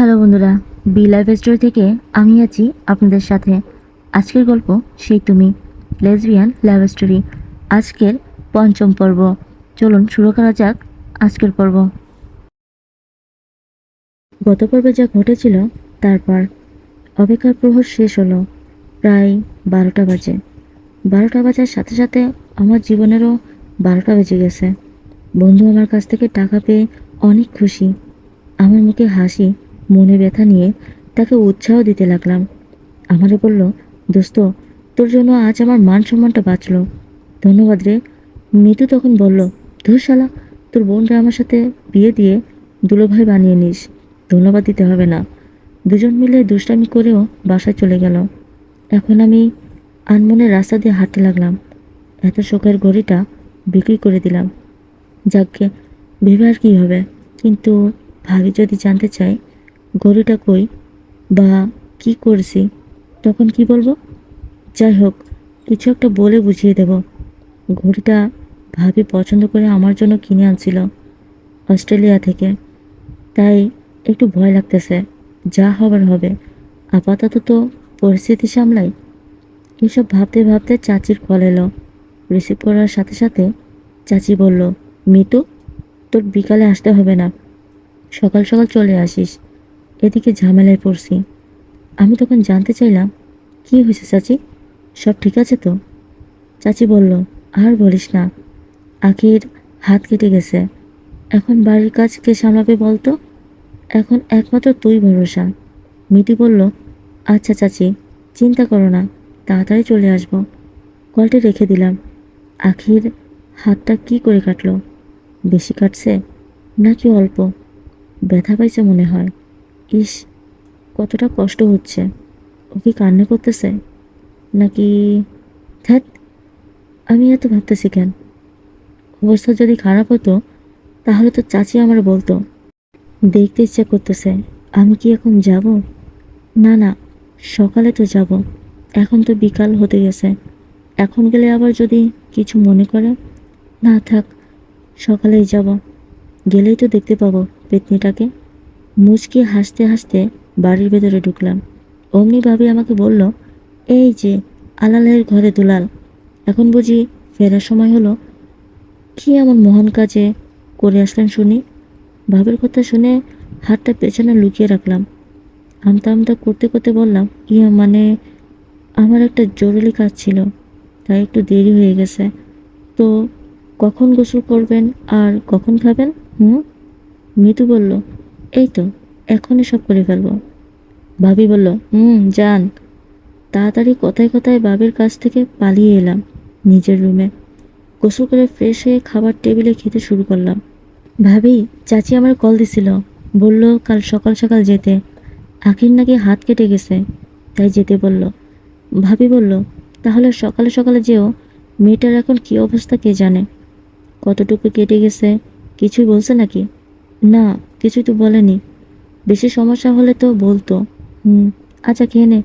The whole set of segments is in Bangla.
হ্যালো বন্ধুরা, বি লাইফ স্টোরি থেকে আমি আছি আপনাদের সাথে। আজকের গল্প সেই তুমি, লেসবিয়ান লাভ স্টোরি। আজকের পঞ্চম পর্ব। চলুন শুরু করা যাক আজকের পর্ব। গত পর্বে যা ঘটেছিল, তারপর অপেক্ষার প্রহর শেষ হলো প্রায় বারোটা বাজে। বারোটা বাজার সাথে সাথে আমার জীবনেরও বারোটা বেজে গেছে। বন্ধু আমার কাছ থেকে টাকা পেয়ে অনেক খুশি। আমার মুখে হাসি মনে ব্যথা নিয়ে তাকে উৎসাহ দিতে লাগলাম। আমারে বলল, দোস্ত, তোর জন্য আজ আমার মান সম্মানটা বাঁচল। ধন্যবাদ রে। মিতু তখন বলল, ধুর শালা, তোর বোনরা আমার সাথে বিয়ে দিয়ে দুলোভাই বানিয়ে নিস। ধন্যবাদ দিতে হবে না। দুজন মিলে দুষ্টামি করেও বাসায় চলে গেল। এখন আমি আনমনে রাস্তা দিয়ে হাঁটতে লাগলাম। এত শোকের ঘড়িটা বিক্রি করে দিলাম। যাকে ভেবে আর কী হবে। কিন্তু ভাবি যদি জানতে চাই গরুটা কই বা কি করছি, তখন কি বলব? যাই হোক কিছু একটা বলে বুঝিয়ে দেব। ঘড়িটা ভাবি পছন্দ করে আমার জন্য কিনে আনছিল অস্ট্রেলিয়া থেকে। তাই একটু ভয় লাগতেছে, যা হবার হবে। আপাতত তো পরিস্থিতি সামলাই। এসব ভাবতে ভাবতে চাচির কল এলো। রিসিভ করার সাথে সাথে চাচি বলল, মিতু, তোর বিকালে আসতে হবে না। সকাল সকাল চলে আসিস। এদিকে ঝামেলায় পড়ছি। আমি তখন জানতে চাইলাম, কি হয়েছে চাচি? সব ঠিক আছে তো? চাচি বলল, আর বলিস না। আখির হাত কেটে গেছে। এখন বাড়ির কাজ কে সামলাবে বলতো? এখন একমাত্র তুই ভরসা। মিটি বলল আচ্ছা চাচি, চিন্তা করো না, তাড়াতাড়ি চলে আসব। কলটি রেখে দিলাম। আখির হাতটা কি করে কাটলো? বেশি কাটছে, নাকি অল্প? ব্যথা পাইছে মনে হয়। ইস, কতটা কষ্ট হচ্ছে। ও কি কান্না করতেছে? নাকি ধ্যাত আমি এত ভাবতেছি কেন? অবস্থা যদি খারাপ হতো, তাহলে তো চাচি আমার বলতো, দেখতে ইচ্ছা করতেছে, আমি কি এখন যাব? না না, সকালে তো যাব, এখন তো বিকাল হতে গেছে, এখন গেলে আবার যদি কিছু মনে করে? না, থাক, সকালেই যাব, গেলেই তো দেখতে পাবো পেতনিটাকে। মুচকি হাসতে হাসতে বাড়ির ভেতরে ঢুকলাম। অমনি ভাবি আমাকে বলল, এই যে, আলালের ঘরে দুলাল। এখন বুঝি ফেরার সময় হলো। কি এমন মহান কাজে করে আসলেন শুনি? ভাবের কথা শুনে হাতটা পেছনে লুকিয়ে রাখলাম। আমতা আমতা করতে করতে বললাম ইয়ে মানে আমার একটা জরুরি কাজ ছিল, তাই একটু দেরি হয়ে গেছে। তো কখন গোসল করবেন আর কখন খাবেন, হুম? মিতু বলল এই তো এখনই সব করে ফেলব। ভাবি বলল, হুম, যান। তাড়াতাড়ি কথায় কথায় বাবির কাছ থেকে পালিয়ে এলাম নিজের রুমে। গোসল করে ফ্রেশ হয়ে খাবার টেবিলে খেতে শুরু করলাম। ভাবি, চাচি আমার কল দিছিল। বলল, কাল সকাল সকাল যেতে। আখির নাকি হাত কেটে গেছে, তাই যেতে বলল। ভাবি বলল, তাহলে সকালে সকালে যেও, মেয়েটার এখন কী অবস্থা কে জানে? কতটুকু কেটে গেছে, কিছুই বলছে নাকি? না, কিছুই তো বলেনি। বেশি সমস্যা হলে তো বলতো। হুম আচ্ছা খেয়ে নে।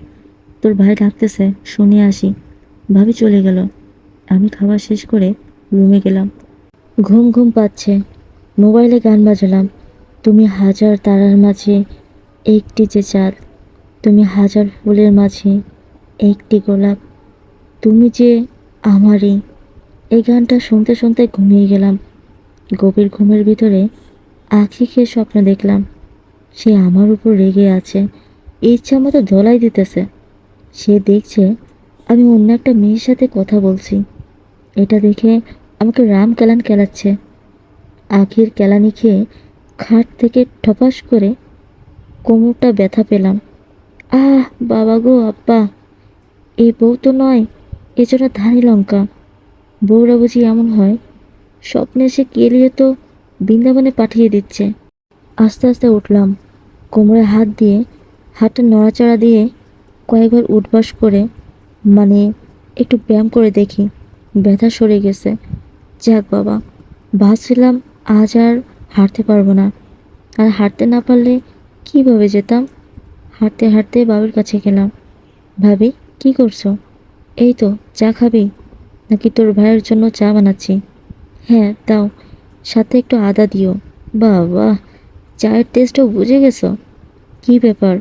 তোর ভাই ডাকতেছে, শুনে আসি। ভাবি চলে গেল। আমি খাবার শেষ করে রুমে গেলাম। ঘুম ঘুম পাচ্ছে। মোবাইলে গান বাজালাম। তুমি হাজার তারার মাঝে একটি যে চাঁদ। তুমি হাজার ফুলের মাঝে একটি গোলাপ। তুমি যে আমারই। এই গানটা শুনতে শুনতে ঘুমিয়ে গেলাম। গভীর ঘুমের ভিতরে আখি খেয়ে স্বপ্ন দেখলাম। সে আমার উপর রেগে আছে। ইচ্ছা মতো ধলাই দিতেছে। সে দেখছে আমি অন্য একটা মেয়ের সাথে কথা বলছি। এটা দেখে আমাকে রাম কেলান কেলাচ্ছে। আখির কেলানি খেয়ে খাট থেকে ঠপাস করে কোমরটা ব্যথা পেলাম। আহ, বাবা গো, আব্বা। এই বউ তো নয় এছাড়া ধানি লঙ্কা। বউরা বুঝি এমন হয়। স্বপ্নে সে কেলিয়ে তো বৃন্দাবনে পাঠিয়ে দিচ্ছে। আস্তে আস্তে উঠলাম। কোমরে হাত দিয়ে, হাতটা নড়াচড়া দিয়ে কয়েকবার উঠবাস করে মানে একটু ব্যায়াম করে দেখি। ব্যথা সরে গেছে। যাক বাবা, ভাবছিলাম আজ আর হাঁটতে পারব না। আর হাঁটতে না পারলে কীভাবে যেতাম? হাঁটতে হাঁটতে বাবার কাছে গেলাম। ভাবি, কি করছ? এই তো, চা খাবি? নাকি তোর ভাইয়ের জন্য চা বানাচ্ছি? হ্যাঁ দাও। সাথে একটু আদা দিও। বাবা, চায়ের টেস্টও বুঝে গেছো? কি ব্যাপার?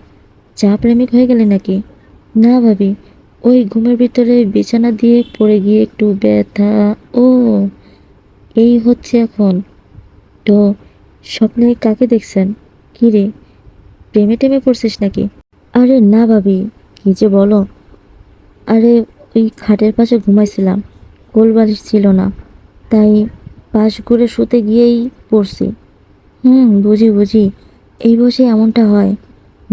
চা প্রেমিক হয়ে গেলে নাকি? না ভাবি, ওই ঘুমের ভিতরে বিছানা দিয়ে পড়ে গিয়ে একটু ব্যথা, ও, এই হচ্ছে এখন। তো, স্বপ্নে কাকে দেখছেন? কি রে, প্রেমে টেমে পড়ছিস নাকি? আরে না ভাবি, কি যে বলো। আরে, ওই খাটের পাশে ঘুমাইছিলাম, কোল বালিশ ছিল না, তাই পাশ ঘুরে শুতে গিয়েই পড়ছি। হুম, বুঝি বুঝি। এই বসে এমনটা হয়।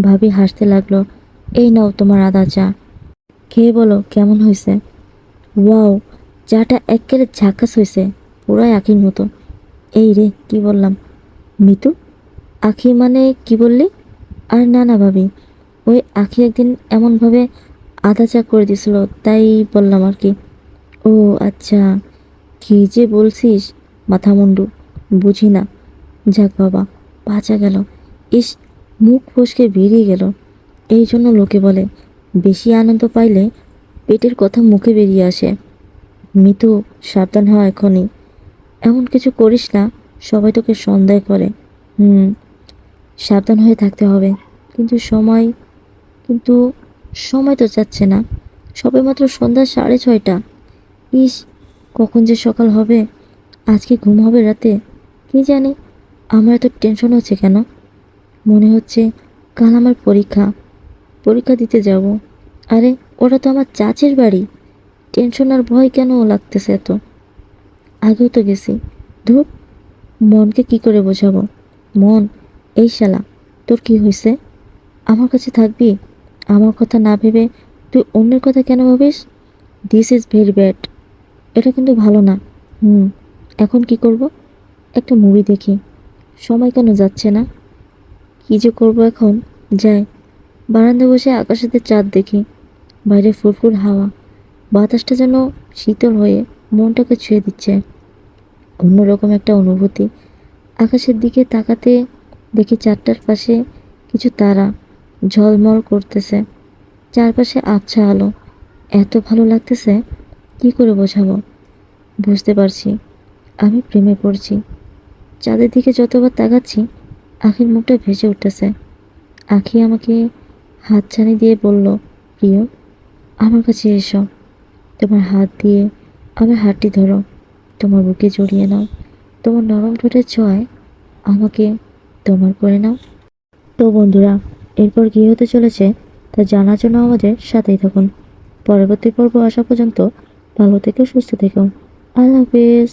ভাবি হাসতে লাগল, এই নাও তোমার আদা চা। খেয়ে বলো, কেমন হয়েছে ওয়াও, চাটা একেবারে ঝাকাস হয়েছে পুরাই আখির মতো। এই রে, কি বললাম? মিতু? আখি মানে কি বললি? আর না না, ভাবি। ওই আখি একদিন এমনভাবে আদা চা করে দিছিল তাই বললাম আর কি। ও আচ্ছা। কি যে বলছিস? মাথা মুন্ডু বুঝি না। যাক বাবা, বাঁচা গেল। ইস, মুখ ফসকে বেরিয়ে গেল। এই জন্য লোকে বলে, বেশি আনন্দ পাইলে পেটের কথা মুখে বেরিয়ে আসে। মিতু, সাবধান হওয়া এখনই। এমন কিছু করিস না, সবাই তোকে সন্দেহ করে। হুম, সাবধান হয়ে থাকতে হবে। কিন্তু সময় কিন্তু সময় তো যাচ্ছে না। সবে মাত্র সন্ধ্যা সাড়ে ছয়টা। ইস, কখন যে সকাল হবে? আজকে ঘুম হবে রাতে? কি জানি? আমার এত টেনশন হচ্ছে কেন? মনে হচ্ছে কাল আমার পরীক্ষা। পরীক্ষা দিতে যাব। আরে, ওটা তো আমার চাচের বাড়ি। টেনশন আর ভয় কেন লাগতেছে এত? আগেও তো গেছি। ধুর, মনকে কি করে বোঝাবো? মন, এই শালা, তোর কি হয়েছে আমার কাছে থাকবি? আমার কথা না ভেবে তুই অন্যের কথা কেন ভাবিস? দিস ইজ ভেরি ব্যাড এটা কিন্তু ভালো না। হুম। এখন কি করব? একটা মুভি দেখি। সময় কেন যাচ্ছে না? কি যে করব এখন? যাই, বারান্দায় বসে আকাশেতে চাঁদ দেখি। বাইরে ফুরফুর হাওয়া। বাতাসটা যেন শীতল হয়ে মনটাকে ছুঁয়ে দিচ্ছে। অন্যরকম একটা অনুভূতি। আকাশের দিকে তাকাতে দেখি চারটার পাশে কিছু তারা ঝলমল করতেছে। চারপাশে আবছা আলো। এত ভালো লাগতেছে, কি করে বোঝাবো? বুঝতে পারছি। আমি প্রেমে পড়ছি। চাঁদের দিকে যতবার তাকাচ্ছি, আখির মুখটা ভেসে উঠতেছে। আখি আমাকে হাত হাতছানি দিয়ে বলল, প্রিয়, আমার কাছে এসো। তোমার হাত দিয়ে আমার হাতটি ধরো। তোমার বুকে জড়িয়ে নাও। তোমার নরম ঠোঁটের ছোঁয়ায় আমাকে তোমার করে নাও। তো বন্ধুরা, এরপর কী হতে চলেছে তা জানার জন্য আমাদের সাথেই থাকুন। পরবর্তী পর্ব আসা পর্যন্ত ভালো থেকো, সুস্থ থেকো। আল্লাহ হাফিজ।